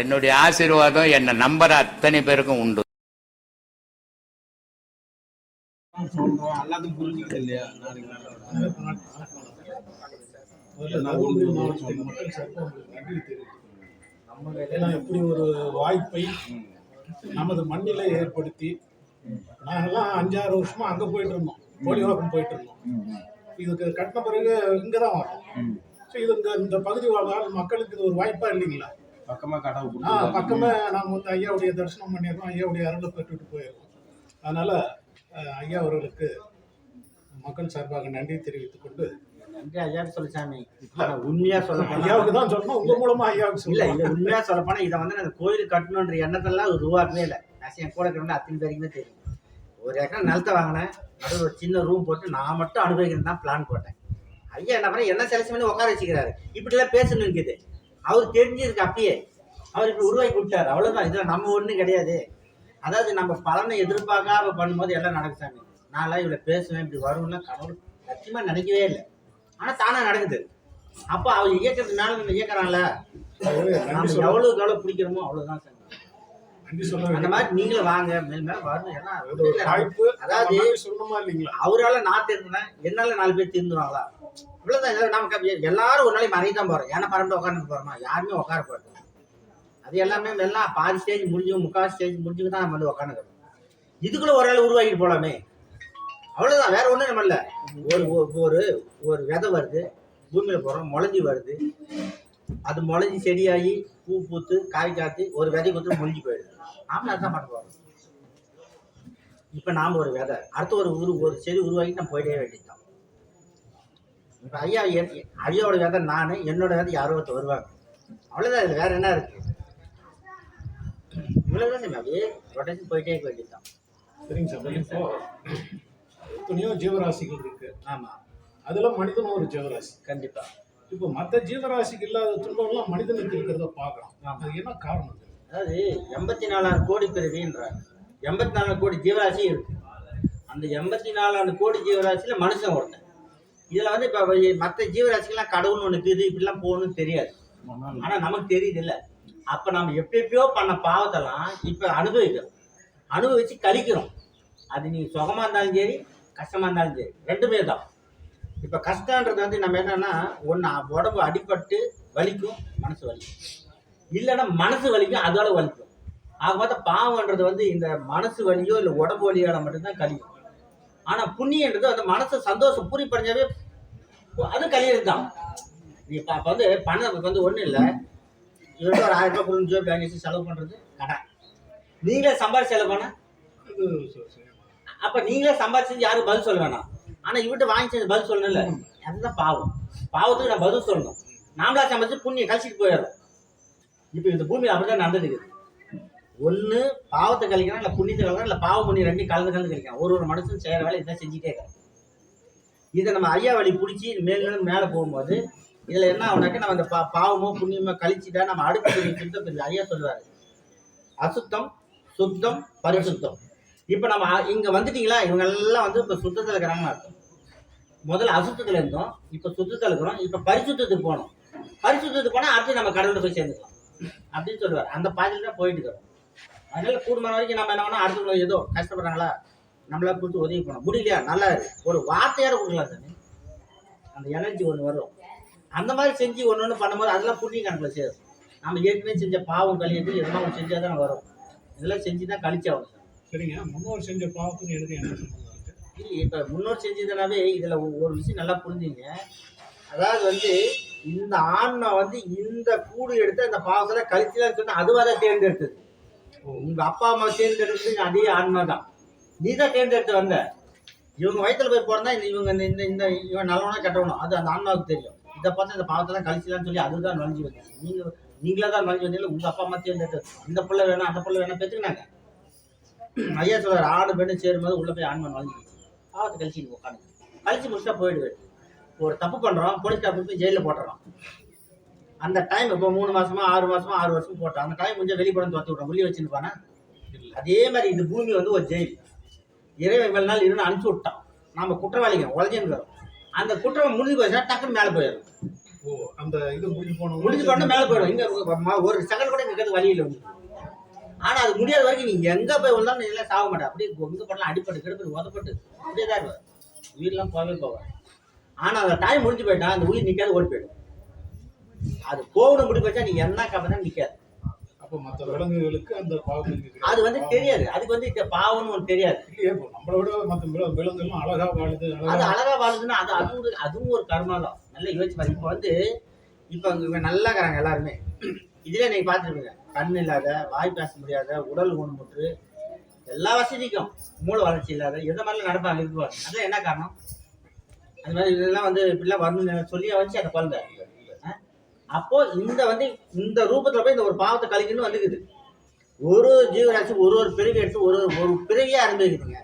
என்னுடைய ஆசீர்வாதம் என்னை நம்புற அத்தனை பேருக்கும் உண்டு. ஏன்னா இப்படி ஒரு வாய்ப்பை நமது மண்ணிலே ஏற்படுத்தி நாங்கெல்லாம் அஞ்சாறு வருஷமா அங்கே போயிட்டு இருந்தோம். கோழிவாக்கம் போயிட்டு இருந்தோம். இதுக்கு கட்டின பிறகு இங்கே தான் வரோம் ஸோ இது இந்த இந்த பகுதி வாழ் மக்களுக்கு இது ஒரு வாய்ப்பா இல்லைங்களா? பக்கமா கடவுள் ஆ கொடுத்துருக்காரு. பக்கமே நாங்கள் வந்து ஐயாவுடைய தரிசனம் பண்ணிடுறோம் ஐயாவுடைய அருளை பெற்றுட்டு போயிடுறோம் அதனால ஐயா அவர்களுக்கு மக்கள் சார்பாக நன்றி தெரிவித்துக் கொண்டு நன்றி ஐயாவுக்கு சொல்லு சாமி. உண்மையா சொல்ல ஐயாவுக்கு தான் சொல்லணும் உங்க மூலமா ஐயாவுக்கு இல்ல சொல்லல இல்ல உண்மையா சொல்ல போனா இதை வந்து நான் கோயில் கட்டணுன்ற எண்ணத்தெல்லாம் ஒரு ரூபாக்கவே இல்லை. நான் என் கூட இருக்கிறவங்க அத்தனை பேருக்குமே தெரியும். ஒரு ஏக்கர் நிலத்தை வாங்கினேன். நடுவில் ஒரு சின்ன ரூம் போட்டு நான் மட்டும் அனுபவிக்கிறது தான் பிளான் போட்டேன். ஐயா என்ன பண்ண என்ன செலக்ஷன் பண்ணி உட்கார வச்சுக்கிறாரு. இப்படிலாம் பேசணும் இருக்குது. அவர் தெரிஞ்சிருக்கு அப்பயே அவர் இப்படி உருவாக்கி விட்டாரு அவ்வளவுதான். இதுல நம்ம ஒண்ணும் கிடையாது. அதாவது நம்ம பலனை எதிர்பார்க்காம பண்ணும்போது எல்லாம் நடக்கும் சாமி. நான்லாம் இவ்வளவு பேசுவேன் இப்படி வரும்னா கடவுள் சத்தியமா நினைக்கவே இல்லை. ஆனா தானா நடக்குது. அப்போ அவர் இயக்கத்து மேல நம்ம இயக்குறான்ல. ஆகவே நன்றி நாம சொல்ல எவ்வளவுக்கு எவ்வளவு பிடிக்கிறோமோ நன்றி சொல்ல அந்த. மாதிரி நீங்களும் வாங்க. மேல் மேல வரணும். ஏன்னா அதாவது- நம்ம அவரால நான் திருந்தினேன். என்னால நாலு பேர் திருந்துவாங்களா இவ்வளவுதான். இதுல நமக்கு எல்லாரும் ஒரு நாளைக்கு மறைய தான் போறோம். ஏன்னா பரம்பரை உட்காந்து போறோமா? யாருமே உட்கார போறது அது எல்லாமே எல்லாம் பாதி ஸ்டேஜ் முடிஞ்சு முக்கால் ஸ்டேஜ் முடிஞ்சு தான் நம்ம வந்து உட்காந்துக்கிறோம் இதுக்குள்ள ஒரு ஆள் உருவாக்கிட்டு போலாமே. அவ்வளவுதான். வேற ஒண்ணும் நம்ம இல்லை. ஒரு ஒரு- ஒரு ஒரு விதை வருது. பூமியில போறோம். முளைஞ்சி வருது. அது முளைஞ்சி செடியாகி பூ பூத்து காய் காத்து ஒரு விதை கொடுத்து முழிஞ்சு போயிடுது. நாம அதான் பண்ண போறோம். இப்ப நாம ஒரு விதை. அடுத்து ஒரு உரு ஒரு செடி உருவாக்கி நம்ம போயிட்டே வேண்டியதுதான். இப்ப ஐயா என்- ஐயாவோட விதை நானு என்னோட விதை யாரோ ஒருத்தர் வருவாங்க. அவ்வளவுதான் இதுல வேற என்ன இருக்கு? இவ்வளவுதான் சாமி, அப்படியே ரொட்டேஷன் போயிட்டே இருக்க வேண்டியதுதான். சரிங்க சார் இப்போ எத்தனையோ ஜீவராசிகள் இருக்கு. ஆமா. அதுல மனிதனும் ஒரு ஜீவராசி. கண்டிப்பா. இப்போ மற்ற ஜீவராசிக்கு இல்லாத துன்பம்லாம் மனிதனுக்கு இருக்கிறத பார்க்கலாம். அது என்ன காரணம்? அது? அதாவது எண்பத்தி நாலாயிரம் கோடி பிறவின்றாங்க எண்பத்தி நாலு கோடி ஜீவராசி இருக்கு. அந்த எண்பத்தி நாலாயிரம் கோடி ஜீவராசியில மனுஷன் ஒருத்தன். இதுல வந்து இப்ப மற்ற ஜீவராசிக்கெல்லாம் கடவுள்னு ஒண்ணு இருக்குது இப்படிலாம் போகணும்னு தெரியாது. ஆனா நமக்கு தெரியுது இல்ல. அப்ப நம்ம எப்படி எப்படியோ பண்ண பாவத்தெல்லாம் இப்ப அனுபவிக்கிறோம். அனுபவிச்சு கழிக்கிறோம். அது நீ சுகமா இருந்தாலும் சரி கஷ்டமா இருந்தாலும் சரி ரெண்டுமே தான். இப்ப கஷ்டன்றது வந்து நம்ம என்னன்னா ஒன்று உடம்பு அடிபட்டு வலிக்கும் மனசு வலிக்கும். இல்லைன்னா மனசு வலிக்கும் அதோட வலிக்கும். ஆக பார்த்தா பாவம்ன்றது வந்து இந்த மனசு வலியோ இல்லை உடம்பு வலியோட மட்டும்தான் கழிக்கும் ஆனா புண்ணியன்றது அந்த மனசு சந்தோஷம் பூரிப்படைஞ்சாவே அது கழியறது தான். நீ இப்ப அப்ப வந்து பணம் வந்து ஒன்றும் இல்லை. இவர்கிட்ட ஒரு ஆயிரம் ரூபாய் கொடுஞ்சோ பேங்க் செலவு பண்றது கடன் நீங்களே சம்பாதிச்சு செலவு பண்ண. அப்போ அப்ப நீங்களே சம்பாதிச்சு யாரும் பதில் சொல்ல வேணாம். ஆனா இவர்கிட்ட வாங்கி செஞ்சு பதில் சொல்லணும்ல. அதுதான் பாவம். பாவத்துக்கு நான் பதில் சொல்லணும். நாமளா சம்பாதிச்சு புண்ணியம் கழிச்சிட்டு போயிடுறோம் இப்போ இந்த பூமியில் அப்படிதான் நடந்துருக்குது ஒன்று பாவத்தை கழிக்கிறான் இல்ல புண்ணியத்தை கழிக்கிறான் இல்ல பாவ பண்ணி ரெண்டு கலந்து கலந்து கழிக்கிறான் ஒரு ஒரு மனுஷன் செய்யற வேலை இதான் செஞ்சுட்டே இருக்கான் இதை நம்ம ஐயா வழி பிடிச்சி மேலும் மேலே போகும்போது இதுல என்ன ஆகுனாக்க நம்ம இந்த பா- பாவமோ புண்ணியமோ கழிச்சுட்டா நம்ம அடுத்த சுத்தம் பெரிய ஐயா சொல்லுவாரு அசுத்தம் சுத்தம் பரிசுத்தம். இப்போ நம்ம இங்கே இங்க வந்துட்டீங்களா? இவங்க எல்லாம் வந்து இப்போ சுத்தத்தில் இருக்கிறாங்கன்னு அர்த்தம். முதல்ல அசுத்தத்தில் இருந்தோம் இப்போ சுத்தத்தில் இருக்கிறோம் இப்போ பரிசுத்தத்துக்கு போகணும் பரிசுத்தத்துக்கு போனால் அடுத்து நம்ம கடவுளை போய் சேர்ந்துக்கலாம். அப்படின்னு சொல்லுவார். அந்த பாதையில் தான் போயிட்டு இருக்கிறோம். அதனால கூடுமான வரைக்கும் நம்ம என்ன பண்ணோம் அடுத்தவங்க ஏதோ கஷ்டப்படுறாங்களா? நம்மளா கொடுத்து உதவி பண்ணோம் முடியலையா? நல்லா இருக்கு. ஒரு வார்த்தையார கொடுக்கலாம் சாமி. அந்த எனர்ஜி ஒன்று வரும். அந்த மாதிரி செஞ்சு ஒன்று ஒன்று பண்ணும்போது அதெல்லாம் புண்ணிய கணக்கில் சேரும். நம்ம ஏற்கனவே செஞ்ச பாவம் கழியது எதனா ஒன்று செஞ்சால் தான் வரும். இதெல்லாம் செஞ்சு தான் கழிச்சாகணும் சார் சரிங்க. முன்னோர் செஞ்ச பாவத்துக்கு எனக்கு என்ன இல்லை இப்போ முன்னோர் செஞ்சதுனாவே இதில் ஒரு விஷயம் நல்லா புரிஞ்சுங்க. அதாவது வந்து இந்த ஆன்மா வந்து இந்த கூடு எடுத்து அந்த பாவத்தில் கழிச்சலான்னு சொன்னா அதுவாக தான் தேர்ந்தெடுத்தது. உங்க அப்பா அம்மா தேர்ந்தெடுத்து அதே ஆன்மா தான் நீ தான் தேர்ந்தெடுத்து வந்த. இவங்க வயித்துல போய் பிறந்தா இந்த இவங்க இந்த இந்த இவன் நல்லவனா கெட்டவனும் அது அந்த ஆன்மாவுக்கு தெரியும். இதை பார்த்து இந்த பாவத்தை தான் கழிச்சிடலாம்னு சொல்லி அதுதான் நுழைஞ்சு வந்தேன். நீங்க நீங்களா தான் நுழைஞ்சு வந்தீங்க உங்க அப்பா அம்மா தேர்ந்தெடுத்து. இந்த பிள்ளை வேணும் அந்த பிள்ளை வேணும் பெற்றுக்கினாங்க. ஐயா சொல்றாரு ஆடு பெண்ணு சேரும்போது உள்ள போய் ஆன்மா நுழைஞ்சு பாவத்தை கழிச்சு உட்காந்து கழிச்சு முடிச்சா போயிடுவேன். ஒரு தப்பு பண்றோம் போலீஸ் ஸ்டாஃப் போய் ஜெயிலில் போட்டுறோம் அந்த டைம் இப்போ மூணு மாசமா ஆறு மாசமா ஆறு வருஷம் போட்டோம். அந்த டைம் கொஞ்சம் வெளியே போட்டு விட்றோம். உள்ளே வச்சுருப்பானா அதே மாதிரி இந்த பூமி வந்து ஒரு ஜெயில். இறைவன் இவ்வளவு நாள் இருந்து அனுப்பிச்சு விட்டான். நாம குற்றவாளிங்க உழைஞ்சுன்னு அந்த குற்றம் முடிஞ்சு போச்சுன்னா டக்குன்னு மேலே போயிடும். ஓ அந்த இது முடிஞ்சு போன முடிஞ்சு பண்ண மேல போயிடும். இங்க ஒரு செகண்ட் கூட இருக்கிறது வழி இல்லை உங்களுக்கு. ஆனா அது முடியாத வரைக்கும் நீங்க எங்க போய் விழுந்தாலும் நீ எல்லாம் சாக மாட்டேன். அப்படியே எங்க பண்ணலாம் அடிப்பட்டு கிடப்பட்டு உதப்பட்டு அப்படியே தான் இருவார் உயிரெல்லாம் போகவே போவார் ஆனா அந்த டைம் முடிஞ்சு போயிட்டா அந்த உயிர் நிக்காது ஓடி போயிடும். அது போகணும் முடி போச்சா நீ என்ன காப்பா நிக்காது. அப்ப மத்த விலங்குகளுக்கு அந்த பாவத்துக்கு அது வந்து தெரியாது. அதுக்கு வந்து இந்த பாவம்னு ஒன்று தெரியாது. இல்லையே நம்மளை விட மத்த வில- விலங்குகள்லாம் அழகா வாழுது அது அழகா வாழுதுன்னா அது அதுவும் அதுவும் ஒரு கர்மா தான். நல்லா யோசிச்சு பாருங்க இப்போ வந்து இப்போ இவங்க நல்லா இருக்கிறாங்க எல்லாருமே. இதுல நீங்க பார்த்துருப்பீங்க. கண் இல்லாத வாய் பேச முடியாத உடல் ஊனமுற்று எல்லா வசதிக்கும் மூளை வளர்ச்சி இல்லாத எந்த மாதிரிலாம் நடப்பாங்க? இருக்குவாங்க அதெல்லாம் என்ன காரணம்? அது மாதிரி இதெல்லாம் வந்து இப்படிலாம் வரணும்னு சொல்லி வச்சு அந்த குழந்தை? அப்போ இந்த வந்து இந்த ரூபத்துல போய் இந்த ஒரு பாவத்தை கழிக்கணும்னு வந்துக்குது. ஒரு ஜீவராசி ஒரு ஒரு பிறவி எடுத்து ஒரு ஒரு பிறவியா அனுபவிக்குதுங்க.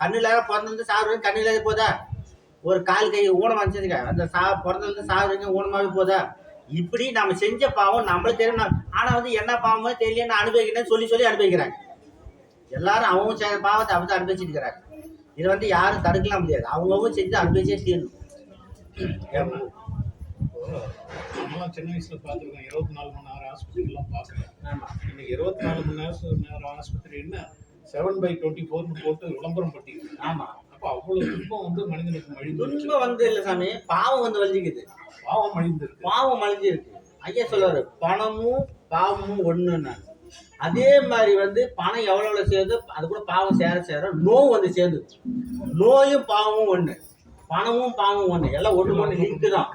கண்ணு இல்லாத பிறந்து சாகுறது கண்ணு இல்லாத போதா? ஒரு கால் கை ஊனமா இருந்துச்சுங்க. அந்த சா பிறந்திருந்து சாகுறீங்க ஊனமாவே போதா? இப்படி நம்ம செஞ்ச பாவம் நம்மளுக்கு தெரியும். ஆனா வந்து என்ன பாவமோ தெரியல நான் அனுபவிக்கிறேன்னு சொல்லி சொல்லி அனுபவிக்கிறாங்க. எல்லாரும் அவங்க செய்த பாவத்தை அவங்க அனுபவிச்சுட்டு இருக்கிறாங்க இதை வந்து யாரும் தடுக்கலாம் முடியாது. அவங்கவுங்க செஞ்சு அனுபவிச்சே தீரணும். நம்மலாம் சின்ன வயசுல பார்த்துருக்கோம் இருபத்தி நாலு மணி நேரம் ஆஸ்பத்திரி எல்லாம் பார்க்குறோம் ஆமா. இன்னைக்கு இருபத்தி நாலு மணி நேரம் நேரம் ஆஸ்பத்திரி என்ன? செவன் பை டுவெண்ட்டி ஃபோர்னு போட்டு விளம்பரம் பட்டிருக்கு ஆமா. அப்போ அவ்வளவு துன்பம் வந்து மனிதனுக்கு மழிந்துருச்சு துன்பம் வந்து இல்ல சாமி. பாவம் வந்து வலிக்குது பாவம் மழிந்திருக்கு பாவம் அழிஞ்சிருக்கு ஐயா சொல்லுவாரு பணமும் பாவமும் ஒண்ணுன்னு. அதே மாதிரி வந்து பணம் எவ்வளவு எவ்வளவு சேருதோ அது கூட பாவம் சேர சேர நோவு வந்து சேர்ந்து நோயும் பாவமும் ஒண்ணு. பணமும் பாவமும் ஒண்ணு. எல்லாம் ஒண்ணு ஒண்ணு லிங்க் தான்.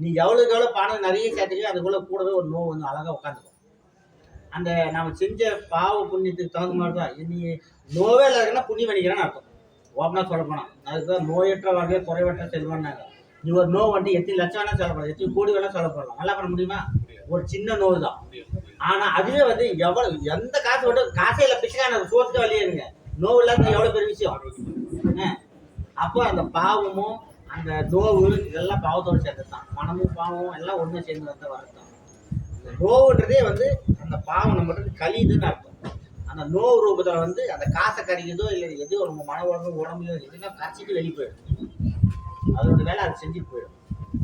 நீ எவ்வளோக்கு எவ்வளோ பணம் நிறைய சேர்த்துக்கோ அதுக்குள்ளே கூடவே ஒரு நோவு வந்து அழகாக உட்காந்துக்கும். அந்த நாம செஞ்ச பாவ புண்ணியத்துக்கு தகுந்த மாதிரி தான். நீ நோவே இல்லைன்னா புண்ணியம் பண்ணிக்கிறேன்னு அர்த்தம். ஓப்பனாக சொல்ல போனால் அதுக்கு நோயற்ற வகையை குறைவற்ற செல்வம்னாங்க. நீ ஒரு நோய் வந்துட்டு எத்தனை லட்சம் வேணால் சொல்லப்படலாம். எத்தனை கோடி வேணால் சொல்லப்படலாம். நல்லா பண்ண முடியுமா? ஒரு சின்ன நோய் தான் ஆனால் அதுவே வந்து எவ்வளோ எந்த காசு மட்டும் காசே இல்லை பிச்சைக்கான சோத்துக்கு வழியே இருங்க நோவு இல்லாத எவ்வளோ பெரிய விஷயம்? ஆ. அப்போ அந்த பாவமும் அந்த தோவு இதெல்லாம் பாவத்தோடு சேர்ந்தது தான் பணமும் பாவமும் எல்லாம் ஒன்று சேர்ந்து வந்த வரதான் இந்த நோவுன்றதே வந்து அந்த பாவம் நம்மகிட்ட கழியுதுன்னு அர்த்தம். அந்த நோவு ரூபத்தில் வந்து அந்த காசை கறிக்குதோ இல்லை எது ஒரு மன உடம்பு உடம்புலையோ எதுனா கரைச்சிட்டு வெளியே போயிடும். அதோட வேலை அது செஞ்சுட்டு போயிடும்.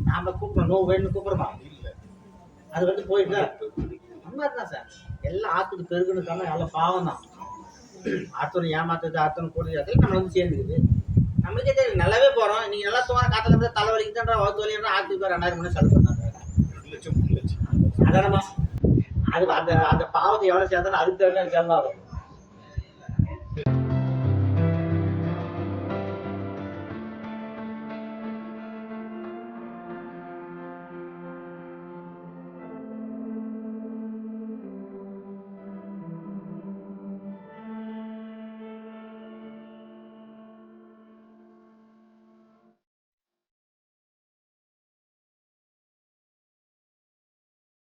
நாம கூப்பிட்றோம் நோவு வேணும்னு கூப்பிடுறோமா? இல்லை. அது வந்து போயிட்டு அந்த மாதிரி தான் சார். எல்லாம் ஆத்துக்கு பெருகுன்னு சொன்னா எல்லாம் பாவம் தான் ஆத்தனை ஏமாத்துறது ஆத்தனை கூடுது அதெல்லாம் நம்ம வந்து சேர்ந்துக்குது. நம்மளுக்கே தெரியும் நல்லாவே போறோம். நீங்க நல்லா தூங்க காத்துல தலை வலிக்குதுன்ற வகுத்து வலின்ற ஆத்துக்கு போய் ரெண்டாயிரம் மணி செலவு பண்ணாங்க ரெண்டு லட்சம் மூணு லட்சம். சாதாரணமா அது அந்த அந்த பாவத்தை எவ்வளவு சேர்ந்தாலும் அதுக்கு தகுந்த செலவாகும்